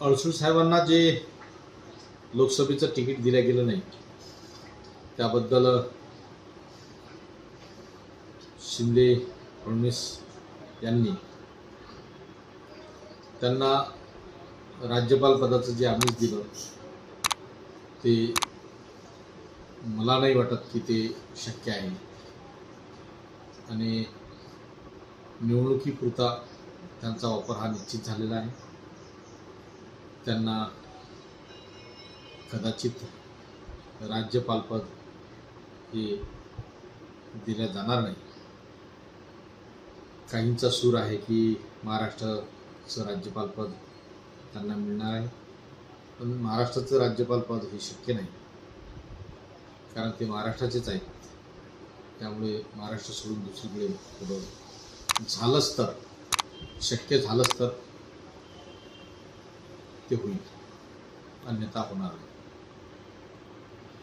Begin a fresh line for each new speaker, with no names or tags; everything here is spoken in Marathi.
अडसूळ साहेबांना जे लोकसभेचं तिकीट दिलं गेलं नाही त्याबद्दल शिंदे फडणवीस यांनी त्यांना राज्यपाल पदाचं जे आमिष दिलं ते मला नाही वाटत की ते शक्य आहे. आणि निवडणुकीपुरता त्यांचा वापर हा निश्चित झालेला आहे. त्यांना कदाचित राज्यपालपद हे दिलं जाणार नाही. काहींचा सूर आहे की महाराष्ट्राचं राज्यपालपद त्यांना मिळणार आहे. पण महाराष्ट्राचं राज्यपालपद हे शक्य नाही. कारण ते महाराष्ट्राचेच आहेत. त्यामुळे महाराष्ट्र सोडून दुसरीकडे पुढं झालंच तर शक्य झालंच तर. ते होईल. अन्यथा होणार नाही.